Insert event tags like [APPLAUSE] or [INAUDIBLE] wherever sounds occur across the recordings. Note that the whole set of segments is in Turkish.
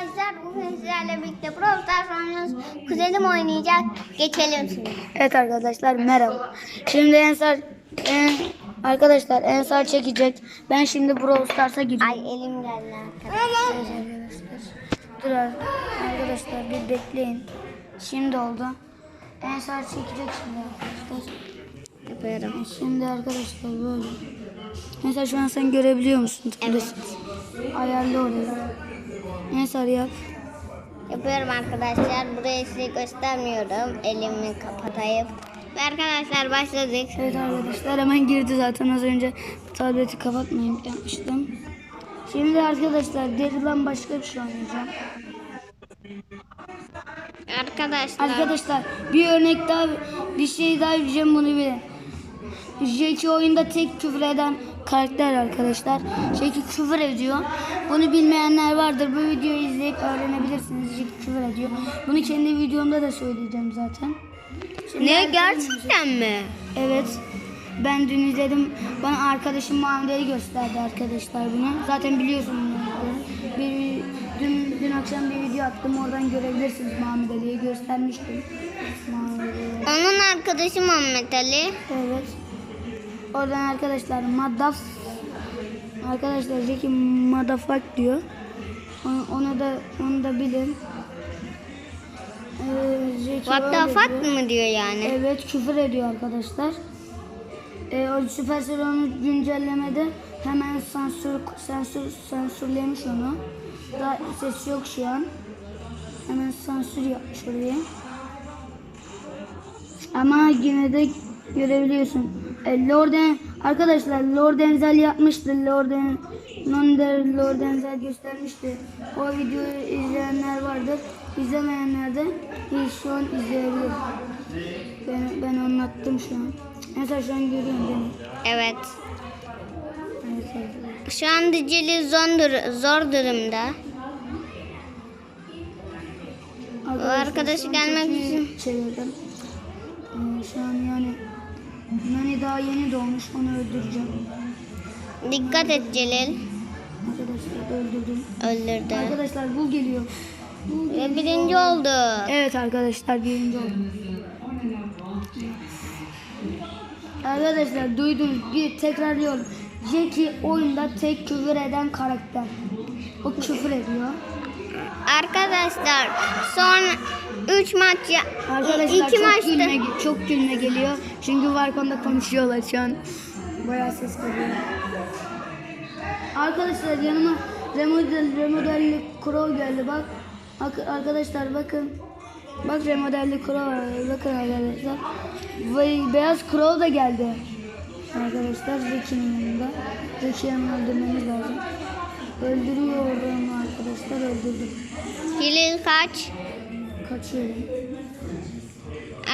Arkadaşlar bugün sizlerle birlikte Brawl Stars oynuyoruz. Kuzenim oynayacak. Geçelim şimdi. Evet arkadaşlar merhaba. Şimdi Ensar en, arkadaşlar Ensar çekecek. Ben şimdi Brawl Stars'a gireceğim. Ay elim geldi arkadaşlar. Dur ar- arkadaşlar bir bekleyin. Şimdi oldu. Ensar çekecek şimdi arkadaşlar. Yapıyorum. E, Şimdi arkadaşlar böyle. Ensar şu an sen görebiliyor musun? Evet. Ayarlı oraya. Ensar yap. Yapıyorum arkadaşlar. Burayı size göstermiyorum. Elimi kapatayım. Ve arkadaşlar başladık. Evet arkadaşlar hemen girdi zaten az önce tableti kapatmayayım yapmıştım. Şimdi arkadaşlar deriden başka bir şey oynayacağım. Arkadaşlar. Arkadaşlar bir örnek daha bir şey daha diyeceğim bunu bilin. Jackie oyunda tek küfür eden karakter arkadaşlar. Jackie küfür ediyor. Bunu bilmeyenler vardır. Bu videoyu izleyip öğrenebilirsiniz. Jackie küfür ediyor. Bunu kendi videomda da söyleyeceğim zaten. Şimdi Ne gerçekten mi? Evet. Ben dün izledim. Bana arkadaşım Muhammed'i gösterdi arkadaşlar bunu. Zaten biliyorsun bunu. Bir, dün, dün akşam bir video attım. Oradan görebilirsiniz Muhammed Ali'yi göstermiştim. Muhammed Ali. Onun arkadaşı Muhammed Ali. Evet. Oradan arkadaşlar Madaf Arkadaşlar Jackie Madafak diyor. Onu, onu da onu da bilin. Ee, Jackie What the fuck mı diyor yani? Evet küfür ediyor arkadaşlar. Ee, o Supercell onu güncellemede hemen sansür, sansür, sansürlemiş onu. Daha ses yok şu an. Hemen sansür yapmış oraya. Ama yine de görebiliyorsun. E, Lorden arkadaşlar Lord Enzel yapmıştı. Lorden Nonder Lord Enzel göstermişti. O videoyu izleyenler vardır. İzlemeyenler de şu an izleyebilir. Ben, ben anlattım şu an. Mesela şu an görüyorum mi? Evet. Şu an Dicili zor, zor durumda. Arkadaşlar, arkadaşı gelmek için- Çevirdim. Ee, şu an yani Nani daha yeni doğmuş onu öldüreceğim. Dikkat et Celil. Arkadaşlar öldürdüm. Öldürdü. Arkadaşlar bu geliyor. Bu Ve birinci oldu. Evet arkadaşlar birinci oldum. Arkadaşlar duydunuz bir tekrarlıyorum. Jackie oyunda tek küfür eden karakter. O küfür ediyor. Arkadaşlar son 3 maç ya Arkadaşlar 2 çok maçta gülme, çok gülme geliyor. Çünkü Varkon'da konuşuyorlar şu an. Bayağı ses geliyor. Arkadaşlar yanıma remodel, remodelli Crow geldi bak. Arkadaşlar bakın. Bak remodelli Crow var. Bakın arkadaşlar. Vay, beyaz Crow da geldi. Arkadaşlar Zeki'nin yanında. Zeki'yi öldürmemiz lazım. Öldürüyorum arkadaşlar öldürdüm. Celil kaç. Kaçıyorum.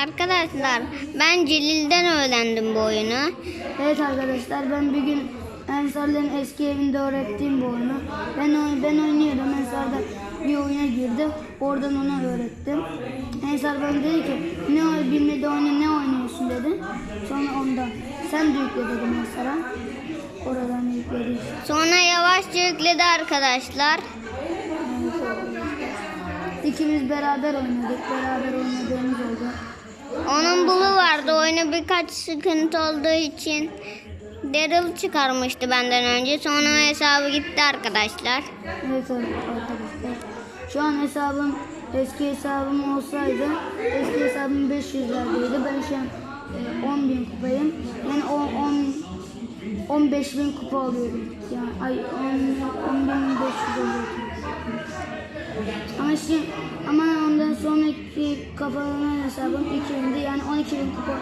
Arkadaşlar ben Celil'den öğrendim bu oyunu. Evet arkadaşlar ben bir gün Ensar'ların eski evinde öğrettiğim bu oyunu. Ben ben oynuyordum. Ensar da bir oyuna girdi. Oradan ona öğrettim. Ensar bana dedi ki ne bilmedi oyunu ne oynuyorsun dedi. Sonra ondan. Sen de yükle dedim Ensar'a. Oradan yükledi. Sonra yavaşça yükledi arkadaşlar. İkimiz beraber oynadık. Beraber oynadığımız oldu. Onun bulu vardı. Oyuna birkaç sıkıntı olduğu için Daryl çıkarmıştı benden önce. Sonra hesabı gitti arkadaşlar. Evet arkadaşlar. Şu an hesabım eski hesabım olsaydı eski hesabım 500 lerdeydi. Ben şu an e, 10 bin kupayım. Yani o 10 15 bin kupa alıyorum. Yani ay 10, 10 bin 500 alıyorum. Ama şimdi ama ondan sonraki kapanan hesabım 2000'di. Yani 12 bin kupa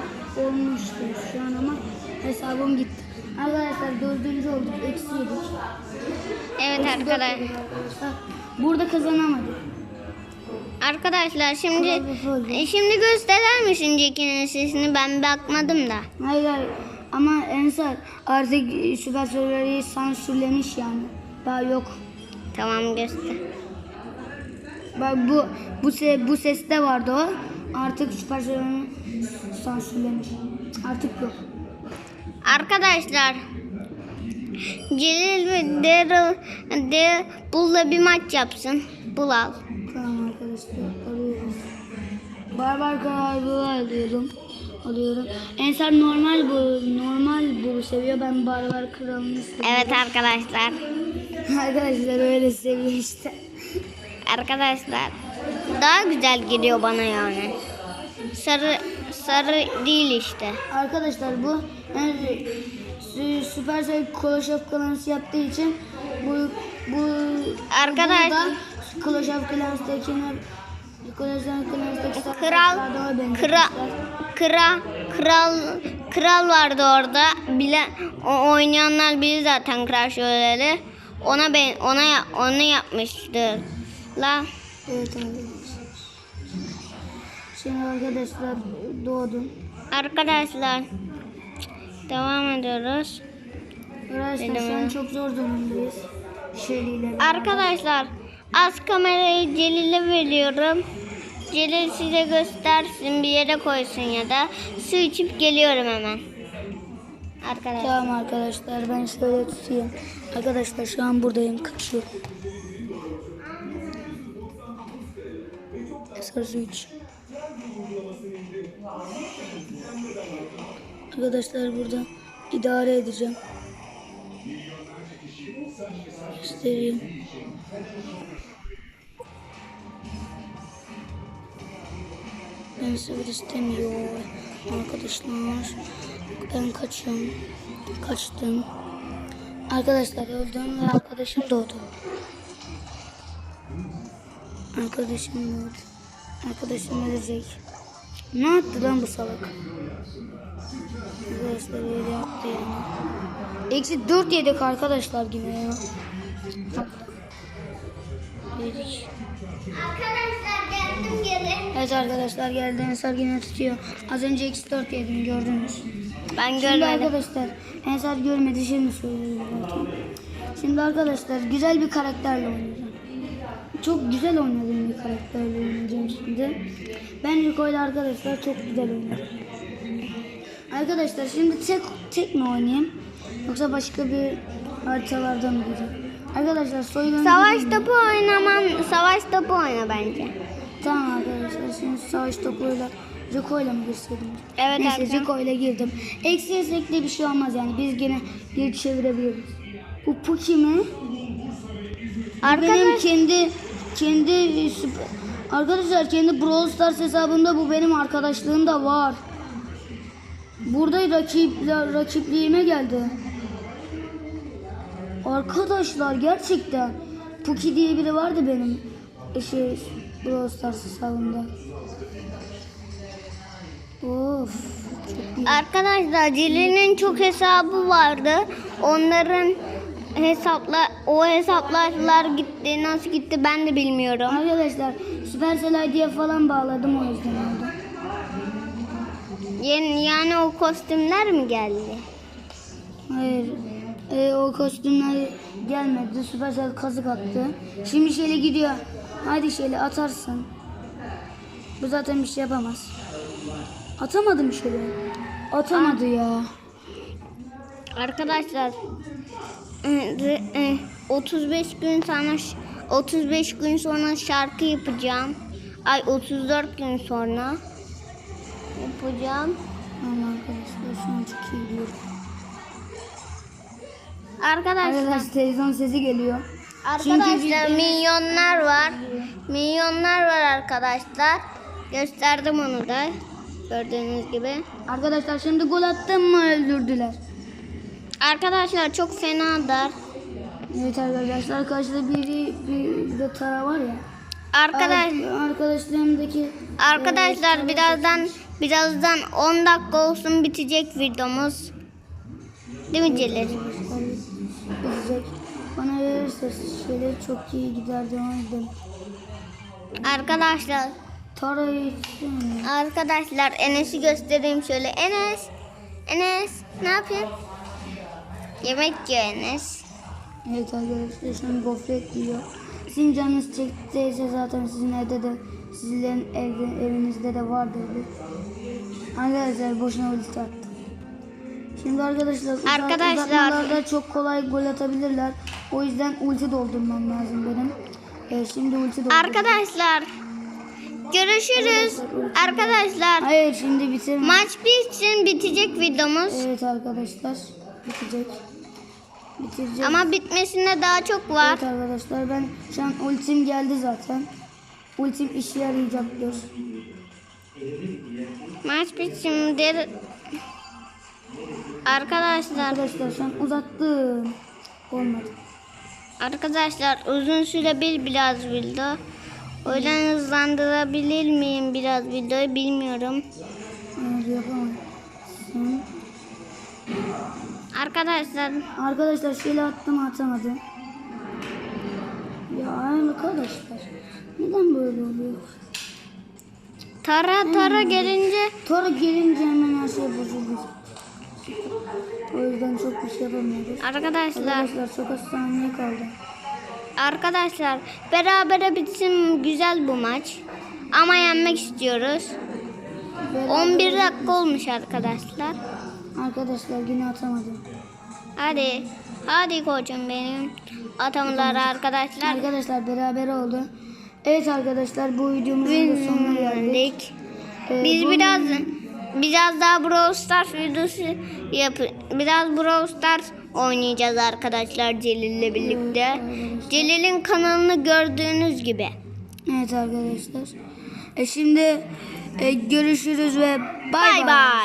olmuştu şu an ama hesabım gitti. Arkadaşlar dördüncü olduk. Eksi yedik. Evet arkadaşlar. Burada kazanamadık. Arkadaşlar şimdi e, şimdi gösterir misin Jackie'nin sesini? Ben bakmadım da. Hayır hayır. Ama Ensar artık Süper Server'i sansürlemiş yani. Daha yok. Tamam göster. Bak bu bu se bu seste vardı o. Artık Süper Server'i sansürlemiş. Artık yok. Arkadaşlar Celil ve Daryl de Bull'la bir maç yapsın. Bul al. Tamam arkadaşlar arıyoruz. Barbar kararlı alıyorum. Alıyorum. Ensar normal bu normal bu seviyor. Ben barbar kralını seviyorum. Evet arkadaşlar. [LAUGHS] Arkadaşlar öyle seviyor işte. Arkadaşlar daha güzel geliyor bana yani. Sarı sarı değil işte. Arkadaşlar bu yani Supercell of Clans yaptığı için bu bu Arkadaş- bu da Clash of Clans'takine Clash of Clans'taki Kral kral kral kral kral vardı orada. Bile o oynayanlar bilir zaten Kral Şövalyeleri. Ona ben ona onu yapmıştı. La Evet arkadaşlar. Şimdi arkadaşlar doğdum. arkadaşlar devam ediyoruz. Arkadaşlar şu an çok zor durumdayız. Şeliyle. Arkadaşlar az kamerayı Celil'e veriyorum. Celil size göstersin bir yere koysun ya da su içip geliyorum hemen. Arkadaşlar. Tamam arkadaşlar ben şöyle tutayım. Arkadaşlar şu an buradayım kaçıyorum. Sarı 3. Arkadaşlar burada idare edeceğim. Göstereyim. Ben sever istemiyor arkadaşlar. Ben kaçıyorum. Kaçtım. Arkadaşlar öldüm ve arkadaşım doğdu. Arkadaşım doğdu. Arkadaşım ölecek. Ne yaptı lan bu salak? Arkadaşlar öyle yaptı yani. Eksi 4 yedik arkadaşlar yine ya. Yedik. Arkadaşlar geldim gelin. Evet arkadaşlar geldi Ensar yine tutuyor. Az önce eksi 4 yedim gördünüz. Ben Şimdi görmedim. arkadaşlar Ensar görmedi şimdi söylüyorum. Şimdi arkadaşlar güzel bir karakterle oynayacağım. Çok güzel oynadığım bir karakterle oynayacağım şimdi. Ben ile arkadaşlar çok güzel oynadım. Arkadaşlar şimdi tek tek mi oynayayım? Yoksa başka bir haritalardan mı gireyim? Arkadaşlar soygun... Savaş topu oynaman, savaş topu oyna bence. Tamam arkadaşlar şimdi savaş topuyla Rico ile mi girseydim? Evet Neyse arkadaşlar. Rico ile girdim. Eksi yesek de bir şey olmaz yani. Biz gene geri çevirebiliriz. Bu Puki mi? Bu Benim Arkadaş, kendi kendi arkadaşlar kendi Brawl Stars hesabımda bu benim arkadaşlığım da var. Burada rakip rakipliğime geldi. Arkadaşlar gerçekten Puki diye biri vardı benim e, şey Brawl Stars hesabımda. Of arkadaşlar Celil'in çok hesabı vardı. Onların hesapla o hesaplar gitti. Nasıl gitti ben de bilmiyorum. Arkadaşlar Supercell ID'ye falan bağladım o yüzden oldu. Yani, yani o kostümler mi geldi? Hayır. Ee, o kostümler gelmedi. Supercell kazık attı. Şimdi Şeli gidiyor. Hadi Şeli atarsın. Bu zaten bir şey yapamaz. Atamadım Şeli. Atamadı ya. Arkadaşlar e, e, 35 gün sonra ş- 35 gün sonra şarkı yapacağım. Ay 34 gün sonra yapacağım. Tamam arkadaşlar şu an çok iyi gidiyorum. Arkadaşlar Arkadaşlar televizyon sesi geliyor. arkadaşlar Çünkü milyonlar var. Milyonlar var arkadaşlar. Gösterdim onu da. Gördüğünüz gibi. Arkadaşlar şimdi gol attım mı öldürdüler. Arkadaşlar çok fenadır. Evet arkadaşlar karşıda biri bir de Tara var ya. Arkadaş Ar- Arkadaşlarımdaki arkadaşlar birazdan birazdan 10 dakika olsun bitecek videomuz. Değil mi Celil? Bitecek. Bana verirse şöyle çok iyi giderdi o yüzden. Arkadaşlar Tara'yı. Arkadaşlar Enes'i göstereyim şöyle. Enes. Enes ne yapıyorsun? Yemek yiyor Enes. Evet arkadaşlar an gofret yiyor. Sizin canınız çektiyse zaten sizin evde de sizlerin evde, evinizde de vardır. Arkadaşlar boşuna ulti attım. Şimdi arkadaşlar uzat- Arkadaşlar- uzatmalarda çok kolay gol atabilirler. O yüzden ulti doldurmam lazım benim. Ee, şimdi ulti dolduracağım. Arkadaşlar görüşürüz. Arkadaşlar Hayır şimdi bitirme. maç bitsin bitecek videomuz. Evet arkadaşlar bitecek. Bitirecek. Ama bitmesine daha çok var. Evet arkadaşlar ben şu an ultim geldi zaten. Ultim işe yarayacaktır. Maç bitsin. Arkadaşlar Arkadaşlar şu an uzattım. Olmadı. Arkadaşlar uzun süre bir biraz video. O yüzden hızlandırabilir miyim biraz videoyu bilmiyorum. Hı. Arkadaşlar Arkadaşlar şöyle attım atamadım. Ya arkadaşlar neden böyle oluyor? tara tara gelince Tora gelince hemen her şey bozuldu. O yüzden çok bir şey yapamıyoruz. arkadaşlar Arkadaşlar çok az saniye kaldı. arkadaşlar berabere bitsin güzel bu maç. Ama yenmek istiyoruz. Ve 11 dakika olmuş arkadaşlar. Arkadaşlar yine atamadım. Hadi. Hadi koçum benim. Atamalar arkadaşlar. Arkadaşlar beraber oldu. Evet arkadaşlar bu videomuzun da sonuna geldik. Ee, Biz biraz biraz daha Brawl Stars videosu yap biraz Brawl Stars oynayacağız arkadaşlar Celil'le birlikte. Celil'in kanalını gördüğünüz gibi. Evet arkadaşlar. E şimdi e, görüşürüz ve Bay bay.